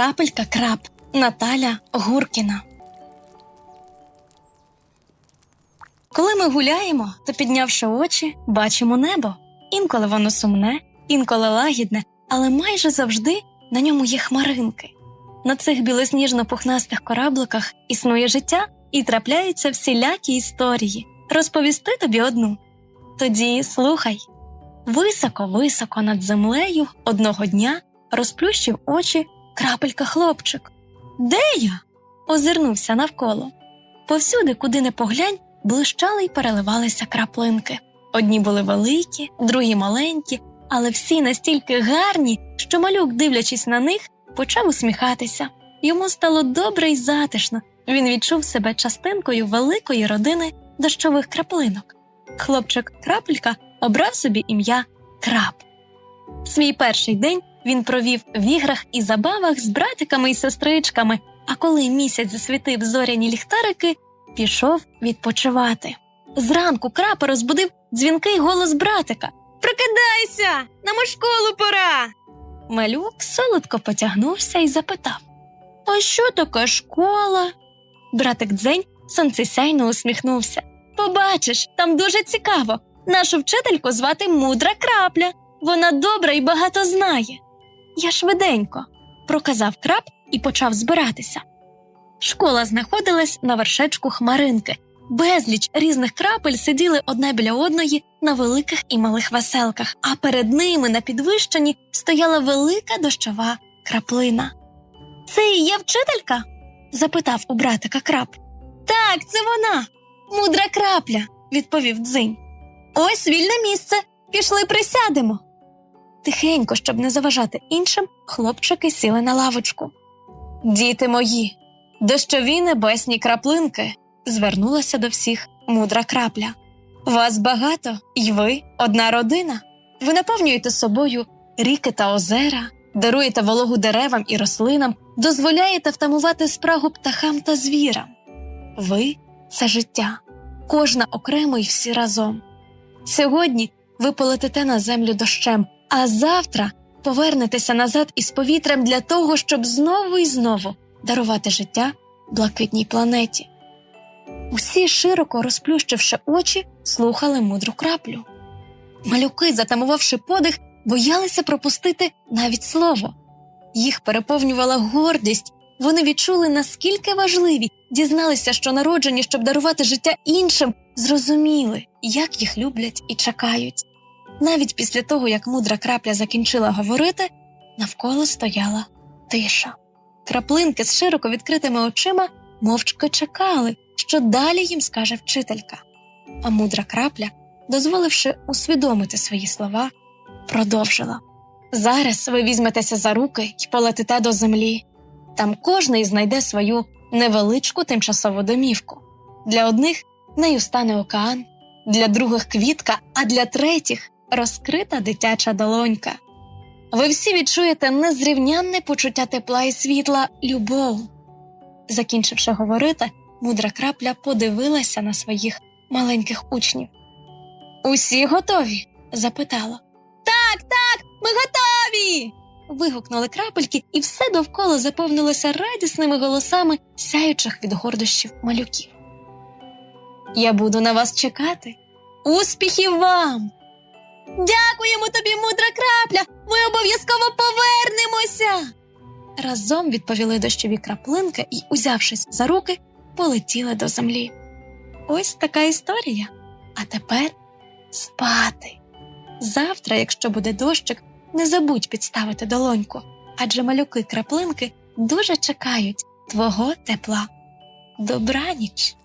Крапелька крап Наталя Гуркіна. Коли ми гуляємо, то піднявши очі, бачимо небо. Інколи воно сумне, інколи лагідне, але майже завжди на ньому є хмаринки. На цих білосніжно-пухнастих корабликах існує життя і трапляються всілякі історії. Розповісти тобі одну. Тоді слухай. Високо-високо над землею одного дня розплющив очі крапелька хлопчик. Де я? озирнувся навколо. Повсюди, куди не поглянь, блищали й переливалися краплинки. Одні були великі, другі маленькі, але всі настільки гарні, що малюк, дивлячись на них, почав усміхатися. Йому стало добре й затишно. Він відчув себе частинкою великої родини дощових краплинок. Хлопчик крапелька обрав собі ім'я Крап. Свій перший день він провів в іграх і забавах з братиками і сестричками, а коли місяць засвітив зоряні ліхтарики, пішов відпочивати. Зранку крапа розбудив дзвінкий голос братика. Прокидайся! Нам у школу пора. Малюк солодко потягнувся і запитав: А що таке школа? Братик дзень сонцесяйно усміхнувся. Побачиш, там дуже цікаво. Нашу вчительку звати мудра крапля. Вона добра і багато знає. Я швиденько, проказав крап і почав збиратися. Школа знаходилась на вершечку хмаринки. Безліч різних крапель сиділи одна біля одної на великих і малих веселках, а перед ними на підвищенні стояла велика дощова краплина. Це і є вчителька? запитав у братика крап. Так, це вона, мудра крапля, відповів дзинь. Ось вільне місце. Пішли присядемо. Тихенько, щоб не заважати іншим, хлопчики сіли на лавочку. Діти мої, дощові небесні краплинки, звернулася до всіх мудра крапля. Вас багато, й ви одна родина. Ви наповнюєте собою ріки та озера, даруєте вологу деревам і рослинам, дозволяєте втамувати спрагу птахам та звірам. Ви це життя, кожна окремо й всі разом. Сьогодні ви полетите на землю дощем, а завтра повернетеся назад із повітрям для того, щоб знову і знову дарувати життя блакитній планеті. Усі, широко розплющивши очі, слухали мудру краплю. Малюки, затамувавши подих, боялися пропустити навіть слово. Їх переповнювала гордість. Вони відчули, наскільки важливі, дізналися, що народжені, щоб дарувати життя іншим, зрозуміли, як їх люблять і чекають. Навіть після того, як мудра крапля закінчила говорити, навколо стояла тиша. Краплинки з широко відкритими очима мовчки чекали, що далі їм скаже вчителька. А мудра крапля, дозволивши усвідомити свої слова, продовжила Зараз ви візьметеся за руки й полетите до землі. Там кожний знайде свою невеличку тимчасову домівку. Для одних нею стане океан, для других квітка, а для третіх розкрита дитяча долонька. Ви всі відчуєте незрівнянне почуття тепла і світла, любов. Закінчивши говорити, мудра крапля подивилася на своїх маленьких учнів. Усі готові? запитала. Так, так, ми готові. вигукнули крапельки, і все довкола заповнилося радісними голосами сяючих від гордощів малюків. Я буду на вас чекати. Успіхів вам! Дякуємо тобі, мудра крапля! Ми обов'язково повернемося. Разом відповіли дощові краплинки і, узявшись за руки, полетіли до землі. Ось така історія. А тепер спати. Завтра, якщо буде дощик, не забудь підставити долоньку, адже малюки краплинки дуже чекають твого тепла. Добраніч!